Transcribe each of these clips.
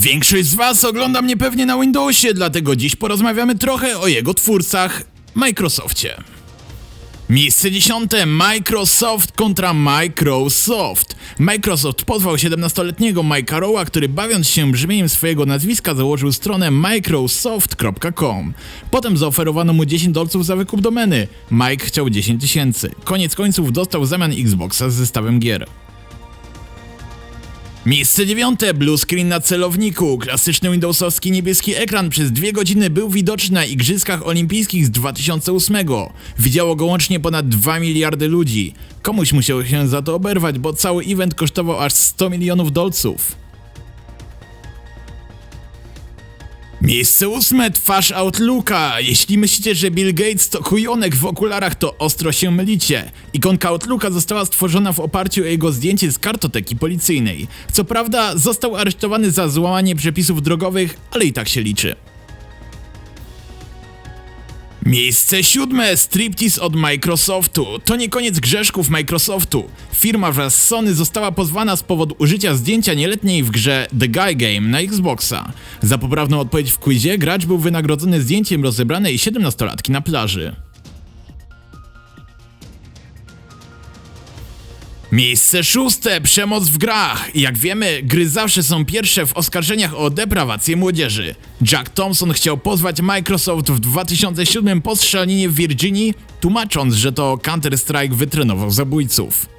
Większość z Was ogląda mnie pewnie na Windowsie, dlatego dziś porozmawiamy trochę o jego twórcach Microsoftie. Miejsce dziesiąte Microsoft kontra Microsoft. Microsoft pozwał 17-letniego Mike'a Rowa, który bawiąc się brzmieniem swojego nazwiska założył stronę microsoft.com. Potem zaoferowano mu 10 dolców za wykup domeny. Mike chciał 10 tysięcy. Koniec końców dostał w zamian Xboxa z zestawem gier. Miejsce dziewiąte, blue screen na celowniku. Klasyczny Windowsowski niebieski ekran przez dwie godziny był widoczny na Igrzyskach Olimpijskich z 2008. Widziało go łącznie ponad 2 miliardy ludzi. Komuś musiało się za to oberwać, bo cały event kosztował aż 100 milionów dolców. Miejsce ósme, twarz Outlooka. Jeśli myślicie, że Bill Gates to kujonek w okularach, to ostro się mylicie. Ikonka Outlooka została stworzona w oparciu o jego zdjęcie z kartoteki policyjnej. Co prawda, został aresztowany za złamanie przepisów drogowych, ale i tak się liczy. Miejsce siódme, Striptease od Microsoftu. To nie koniec grzeszków Microsoftu. Firma wraz z Sony została pozwana z powodu użycia zdjęcia nieletniej w grze The Guy Game na Xboxa. Za poprawną odpowiedź w quizie gracz był wynagrodzony zdjęciem rozebranej 17-latki na plaży. Miejsce szóste, przemoc w grach. Jak wiemy, gry zawsze są pierwsze w oskarżeniach o deprawację młodzieży. Jack Thompson chciał pozwać Microsoft w 2007 po strzelaninie w Virginii, tłumacząc, że to Counter-Strike wytrenował zabójców.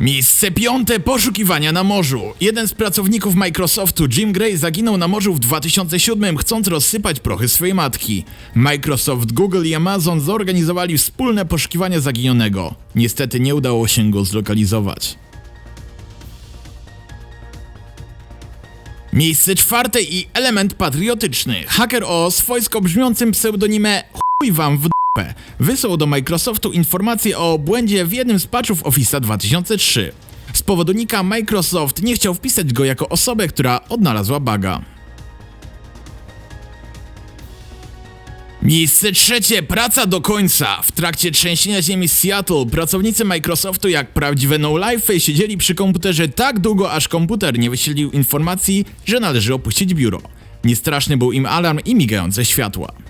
Miejsce piąte poszukiwania na morzu. Jeden z pracowników Microsoftu, Jim Gray, zaginął na morzu w 2007, chcąc rozsypać prochy swojej matki. Microsoft, Google i Amazon zorganizowali wspólne poszukiwania zaginionego. Niestety nie udało się go zlokalizować. Miejsce czwarte i element patriotyczny. Hacker o swojsko brzmiącym pseudonimie chuj wam w wysłał do Microsoftu informację o błędzie w jednym z patchów Office'a 2003. Z powodu nika Microsoft nie chciał wpisać go jako osobę, która odnalazła buga. Miejsce trzecie, praca do końca. W trakcie trzęsienia ziemi Seattle pracownicy Microsoftu jak prawdziwe no-life siedzieli przy komputerze tak długo, aż komputer nie wyświetlił informacji, że należy opuścić biuro. Niestraszny był im alarm i migające światła.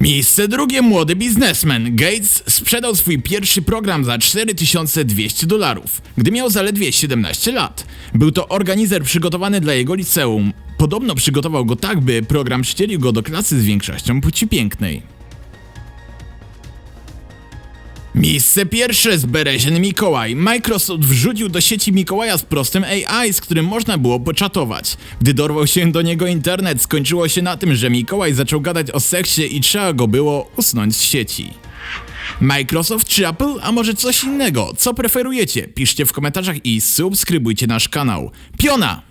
Miejsce drugie młody biznesmen. Gates sprzedał swój pierwszy program za 4200 dolarów, gdy miał zaledwie 17 lat. Był to organizer przygotowany dla jego liceum. Podobno przygotował go tak, by program przycielił go do klasy z większością płci pięknej. Miejsce pierwsze z Berezien Mikołaj. Microsoft wrzucił do sieci Mikołaja z prostym AI, z którym można było poczatować. Gdy dorwał się do niego internet, skończyło się na tym, że Mikołaj zaczął gadać o seksie i trzeba go było usunąć z sieci. Microsoft czy Apple, a może coś innego? Co preferujecie? Piszcie w komentarzach i subskrybujcie nasz kanał. Piona!